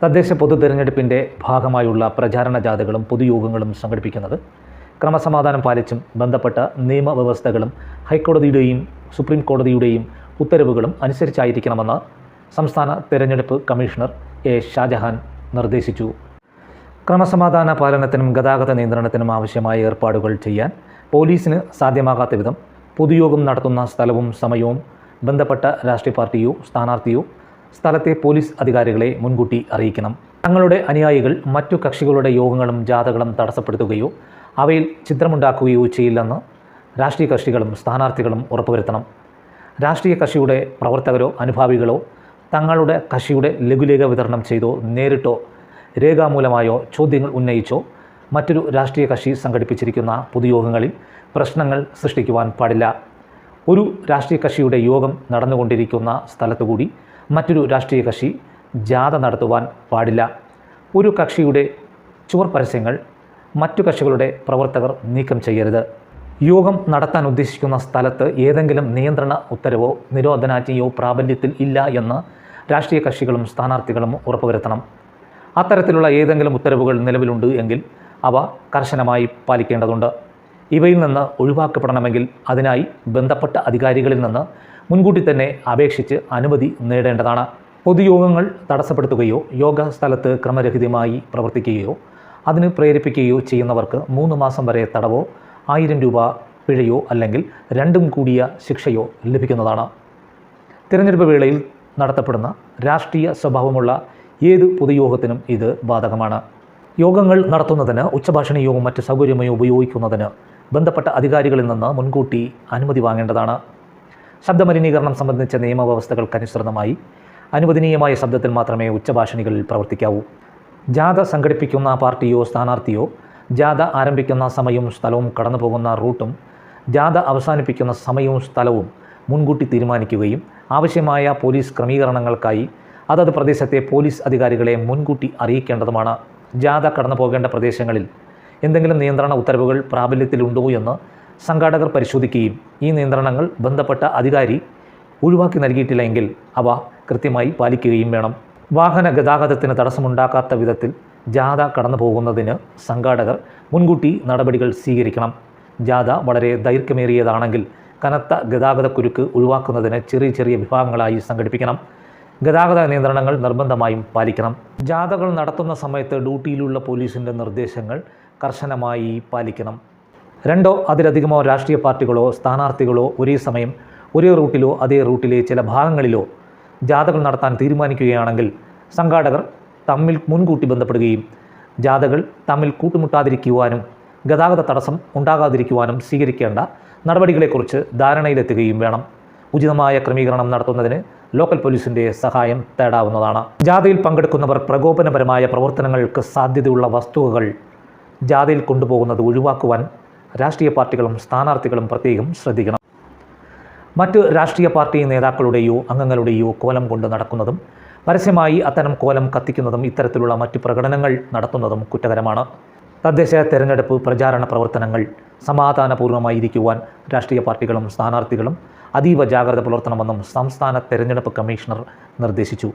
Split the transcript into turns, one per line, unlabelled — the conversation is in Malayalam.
തദ്ദേശ പൊതു തെരഞ്ഞെടുപ്പിന്റെ ഭാഗമായുള്ള പ്രചാരണ ജാഥകളും പൊതുയോഗങ്ങളും സംഘടിപ്പിക്കുന്നത് ക്രമസമാധാനം പാലിച്ചും ബന്ധപ്പെട്ട നിയമവ്യവസ്ഥകളും ഹൈക്കോടതിയുടെയും സുപ്രീം കോടതിയുടെയും ഉത്തരവുകളും അനുസരിച്ചായിരിക്കണമെന്ന് സംസ്ഥാന തെരഞ്ഞെടുപ്പ് കമ്മീഷണർ എ ഷാജഹാൻ നിർദ്ദേശിച്ചു. ക്രമസമാധാന പാലനത്തിനും ഗതാഗത നിയന്ത്രണത്തിനും ആവശ്യമായ ഏർപ്പാടുകൾ ചെയ്യാൻ പോലീസിന് സാധ്യമാകാത്ത വിധം പൊതുയോഗം നടത്തുന്ന സ്ഥലവും സമയവും ബന്ധപ്പെട്ട രാഷ്ട്രീയ പാർട്ടിയോ സ്ഥാനാർത്ഥിയോ സ്ഥലത്തെ പോലീസ് അധികാരികളെ മുൻകൂട്ടി അറിയിക്കണം. തങ്ങളുടെ അനുയായികൾ മറ്റു കക്ഷികളുടെ യോഗങ്ങളും ജാഥകളും തടസ്സപ്പെടുത്തുകയോ അവയിൽ ചിത്രമുണ്ടാക്കുകയോ ചെയ്യില്ലെന്ന് രാഷ്ട്രീയ കക്ഷികളും സ്ഥാനാർത്ഥികളും ഉറപ്പുവരുത്തണം. രാഷ്ട്രീയ കക്ഷിയുടെ പ്രവർത്തകരോ അനുഭാവികളോ തങ്ങളുടെ കക്ഷിയുടെ ലഘുലേഖ വിതരണം ചെയ്തോ നേരിട്ടോ രേഖാമൂലമായോ ചോദ്യങ്ങൾ ഉന്നയിച്ചോ മറ്റൊരു രാഷ്ട്രീയ കക്ഷി സംഘടിപ്പിച്ചിരിക്കുന്ന പൊതുയോഗങ്ങളിൽ പ്രശ്നങ്ങൾ സൃഷ്ടിക്കുവാൻ പാടില്ല. ഒരു രാഷ്ട്രീയ കക്ഷിയുടെ യോഗം നടന്നുകൊണ്ടിരിക്കുന്ന സ്ഥലത്തുകൂടി മറ്റൊരു രാഷ്ട്രീയ കക്ഷി ജാഥ നടത്തുവാൻ പാടില്ല. ഒരു കക്ഷിയുടെ ചുവർ പരസ്യങ്ങൾ മറ്റു കക്ഷികളുടെ പ്രവർത്തകർ നീക്കം ചെയ്യരുത്. യോഗം നടത്താൻ ഉദ്ദേശിക്കുന്ന സ്ഥലത്ത് ഏതെങ്കിലും നിയന്ത്രണ ഉത്തരവോ നിരോധനാജ്ഞയോ പ്രാബല്യത്തിൽ ഇല്ല എന്ന് രാഷ്ട്രീയ കക്ഷികളും സ്ഥാനാർത്ഥികളും ഉറപ്പുവരുത്തണം. അത്തരത്തിലുള്ള ഏതെങ്കിലും ഉത്തരവുകൾ നിലവിലുണ്ട് എങ്കിൽ അവ കർശനമായി പാലിക്കേണ്ടതുണ്ട്. ഇവയിൽ നിന്ന് ഒഴിവാക്കപ്പെടണമെങ്കിൽ അതിനായി ബന്ധപ്പെട്ട അധികാരികളിൽ നിന്ന് മുൻകൂട്ടി തന്നെ അപേക്ഷിച്ച് അനുമതി നേടേണ്ടതാണ്. പൊതുയോഗങ്ങൾ തടസ്സപ്പെടുത്തുകയോ യോഗ സ്ഥലത്ത് ക്രമരഹിതമായി പ്രവർത്തിക്കുകയോ അതിന് പ്രേരിപ്പിക്കുകയോ ചെയ്യുന്നവർക്ക് മൂന്ന് മാസം വരെ തടവോ ആയിരം രൂപ പിഴയോ അല്ലെങ്കിൽ രണ്ടും കൂടിയ ശിക്ഷയോ ലഭിക്കുന്നതാണ്. തിരഞ്ഞെടുപ്പ് വേളയിൽ നടത്തപ്പെടുന്ന രാഷ്ട്രീയ സ്വഭാവമുള്ള ഏത് പൊതുയോഗത്തിനും ഇത് ബാധകമാണ്. യോഗങ്ങൾ നടത്തുന്നതിന് ഉച്ചഭാഷണിയോ മറ്റ് സൗകര്യമോ ഉപയോഗിക്കുന്നതിന് ബന്ധപ്പെട്ട അധികാരികളിൽ നിന്ന് മുൻകൂട്ടി അനുമതി വാങ്ങേണ്ടതാണ്. ശബ്ദമലിനീകരണം സംബന്ധിച്ച നിയമവ്യവസ്ഥകൾക്കനുസൃതമായി അനുവദനീയമായ ശബ്ദത്തിൽ മാത്രമേ ഉച്ചഭാഷണികളിൽ പ്രവർത്തിക്കാവൂ. ജാഥ സംഘടിപ്പിക്കുന്ന പാർട്ടിയോ സ്ഥാനാർത്ഥിയോ ജാഥ ആരംഭിക്കുന്ന സമയവും സ്ഥലവും കടന്നുപോകുന്ന റൂട്ടും ജാഥ അവസാനിപ്പിക്കുന്ന സമയവും സ്ഥലവും മുൻകൂട്ടി തീരുമാനിക്കുകയും ആവശ്യമായ പോലീസ് ക്രമീകരണങ്ങൾക്കായി അതത് പ്രദേശത്തെ പോലീസ് അധികാരികളെ മുൻകൂട്ടി അറിയിക്കേണ്ടതുമാണ്. ജാഥ കടന്നു പോകേണ്ട പ്രദേശങ്ങളിൽ എന്തെങ്കിലും നിയന്ത്രണ ഉത്തരവുകൾ പ്രാബല്യത്തിലുണ്ടോ എന്ന് സംഘാടകർ പരിശോധിക്കുകയും ഈ നിയന്ത്രണങ്ങൾ ബന്ധപ്പെട്ട അധികാരി ഒഴിവാക്കി നൽകിയിട്ടില്ലെങ്കിൽ അവ കൃത്യമായി പാലിക്കുകയും വേണം. വാഹന ഗതാഗതത്തിന് തടസ്സമുണ്ടാക്കാത്ത വിധത്തിൽ ജാഥ കടന്നു പോകുന്നതിന് സംഘാടകർ മുൻകൂട്ടി നടപടികൾ സ്വീകരിക്കണം. ജാഥ വളരെ ദൈർഘ്യമേറിയതാണെങ്കിൽ കനത്ത ഗതാഗതക്കുരുക്ക് ഒഴിവാക്കുന്നതിന് ചെറിയ ചെറിയ വിഭാഗങ്ങളായി സംഘടിപ്പിക്കണം. ഗതാഗത നിയന്ത്രണങ്ങൾ നിർബന്ധമായും പാലിക്കണം. ജാഥകൾ നടത്തുന്ന സമയത്ത് ഡ്യൂട്ടിയിലുള്ള പോലീസിന്റെ നിർദ്ദേശങ്ങൾ കർശനമായി പാലിക്കണം. രണ്ടോ അതിലധികമോ രാഷ്ട്രീയ പാർട്ടികളോ സ്ഥാനാർത്ഥികളോ ഒരേ സമയം ഒരേ റൂട്ടിലോ അതേ റൂട്ടിലെ ചില ഭാഗങ്ങളിലോ ജാഥകൾ നടത്താൻ തീരുമാനിക്കുകയാണെങ്കിൽ സംഘാടകർ തമ്മിൽ മുൻകൂട്ടി ബന്ധപ്പെടുകയും ജാഥകൾ തമ്മിൽ കൂട്ടുമുട്ടാതിരിക്കുവാനും ഗതാഗത തടസ്സം ഉണ്ടാകാതിരിക്കുവാനും സ്വീകരിക്കേണ്ട നടപടികളെക്കുറിച്ച് ധാരണയിലെത്തുകയും വേണം. ഉചിതമായ ക്രമീകരണം നടത്തുന്നതിന് ലോക്കൽ പോലീസിന്റെ സഹായം തേടാവുന്നതാണ്. ജാഥയിൽ പങ്കെടുക്കുന്നവർ പ്രകോപനപരമായ പ്രവർത്തനങ്ങൾക്ക് സാധ്യതയുള്ള വസ്തുവകൾ ജാഥയിൽ കൊണ്ടുപോകുന്നത് ഒഴിവാക്കുവാൻ രാഷ്ട്രീയ പാർട്ടികളും സ്ഥാനാർത്ഥികളും പ്രത്യേകം ശ്രദ്ധിക്കണം. മറ്റ് രാഷ്ട്രീയ പാർട്ടി നേതാക്കളുടെയോ അംഗങ്ങളുടെയോ കോലം കൊണ്ട് നടക്കുന്നതും പരസ്യമായി അത്തരം കോലം കത്തിക്കുന്നതും ഇത്തരത്തിലുള്ള മറ്റ് പ്രകടനങ്ങൾ നടത്തുന്നതും കുറ്റകരമാണ്. തദ്ദേശ തെരഞ്ഞെടുപ്പ് പ്രചാരണ പ്രവർത്തനങ്ങൾ സമാധാനപൂർവമായിരിക്കുവാൻ രാഷ്ട്രീയ പാർട്ടികളും സ്ഥാനാർത്ഥികളും അതീവ ജാഗ്രത പുലർത്തണമെന്നും സംസ്ഥാന തെരഞ്ഞെടുപ്പ് കമ്മീഷണർ നിർദ്ദേശിച്ചു.